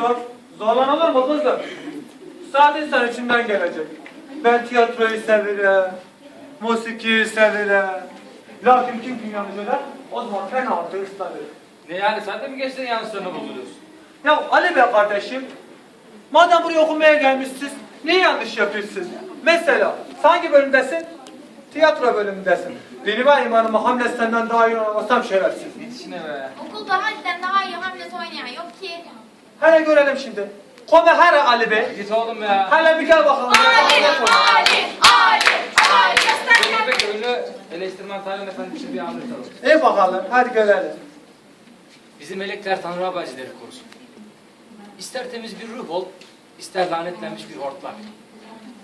Zor, zorlanılır mı kızım? Zaten sen içinden gelecek. Ben tiyatroyu severim, musikiyi severim. Lakin kim kim yanlış eder? O zaman fena altı ıslanır. Ne yani sen de mi gençlerin yanlışlarını buluyorsun? Ya Ali Bey kardeşim, madem buraya okumaya gelmişsiniz, niye yanlış yapıyorsunuz? Mesela, hangi bölümdesin? Tiyatro bölümündesin. Benim imanıma Hamlet senden daha iyi oynamazsam şerefsiz. İçine be. Okulda Halil'den daha iyi Hamlet oynayan yok ki. Hele görelim şimdi. Kome hele Ali Bey. Git oğlum ya. Hele bir gel bakalım. Ali. Ali, Ali, Ali. Göster Benim kendini. pek ünlü eleştirmen Taylan Efendi için bir anlatalım. İyi bakalım, hadi görelim. Bizim melekler Tanrı habercileri korusun. İster temiz bir ruh ol, ister lanetlenmiş bir hortlak.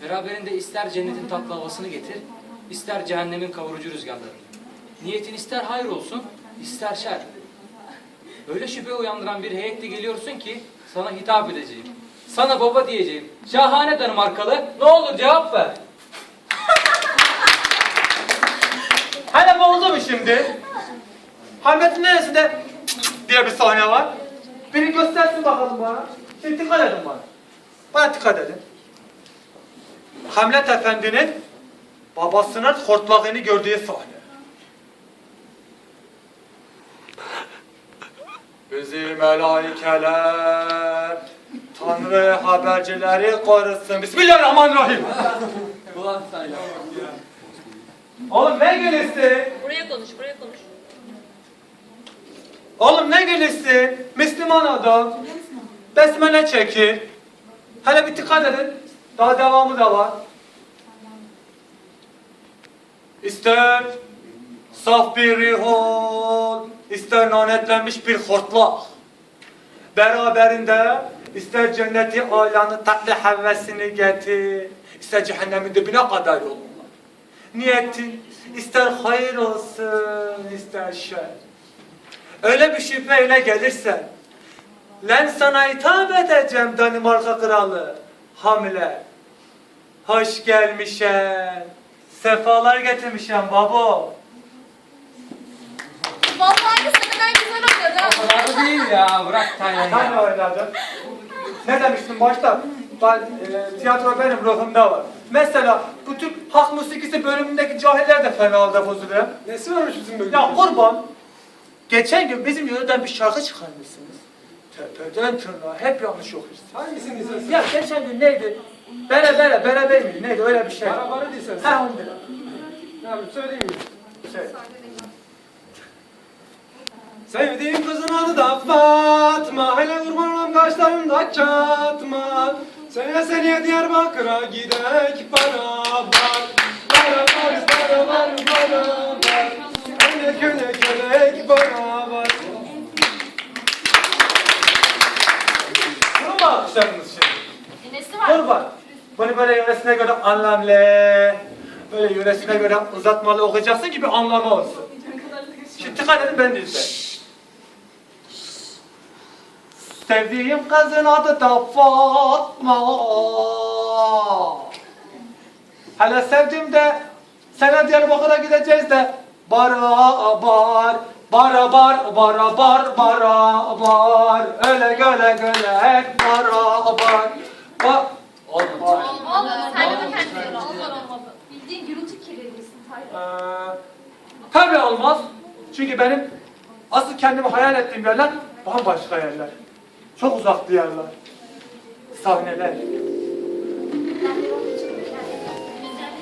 Beraberinde ister cennetin tatlı havasını getir, ister cehennemin kavurucu rüzgarlarını. Niyetin ister hayır olsun, ister şer. Öyle şüphe uyandıran bir heyetle geliyorsun ki sana hitap edeceğim. Sana baba diyeceğim. Şahane Danimarkalı. Ne olur cevap ver. Bu oldu mu şimdi? Hamlet'in neresinde diye bir sahne var. Biri göstersin bakalım bana. Şimdi dikkat edin bana. Bana dikkat edin. Hamlet Efendi'nin babasının hortlağını gördüğü sahne. Bizi melaikeler, Tanrı habercileri korusun. Bismillahirrahmanirrahim. Ulan Taylan. Oğlum ne gülüsün? Buraya konuş, buraya konuş. Oğlum ne gülüsün? Müslüman adam. Besmele çekir. Hele bir dikkat edin. Daha devamı da var. İster saf bir rihol, ister lanetlenmiş bir hortlak. Beraberinde ister cenneti alanı tatlı hevesini getir, ister cehennemin dibine kadar yollar. Niyetin ister hayır olsun, ister şer. Öyle bir şüpheyle gelirsen, Len sana hitap edeceğim Danimarka kralı Hamle. Hoş gelmişen. Sefalar getirmişen babo. Vallahi senden güzel oynadı. ha. O kadar da değil ya. Bırak Taylan ne ya. oynadın? Ne demiştin başta? Ben, e, tiyatro benim ruhumda var. Mesela bu Türk halk musikisi bölümündeki cahiller de fena halde bozuluyor. Nesi varmış bizim böyle? Ya kurban. Geçen gün bizim yöreden bir şarkı çıkarmışsınız. Tepeden tırnağa hep yanlış okuyorsunuz. Hangisini? Ya geçen gün neydi? Bere bere bere bey mi? Neydi öyle bir şey. Bara bara değilsen sen. Ha onu. Ne yapayım söyleyeyim mi? Şey. Sevdiğim kızın adı da Fatma Hele kurban olam kaşlarımda çatma Seneye seneye Diyarbakır'a gidek beraber Beraber beraber beraber Öyle köle kölek beraber Bunu mu alkışladınız şimdi? E, Nesi var? Kurban. Bunu böyle yöresine göre anlamlı, böyle yöresine göre uzatmalı okuyacaksın ki bir anlamı olsun. Şimdi dikkat edin ben de izleyin. Sevdiğim kızın adı da Fatma. Hele sevdiğimde sana Diyarbakır'a gideceğiz de bara bar bara bar bara bar bara bar öyle göle göle hep bara bar ba Olmadı. Olmadı. De. Olmadı. Bildiğin gürültü kirliliğisin Ee, tabii olmaz. Çünkü benim asıl kendimi hayal ettiğim yerler bambaşka yerler. Çok uzak diyarlar. Sahneler.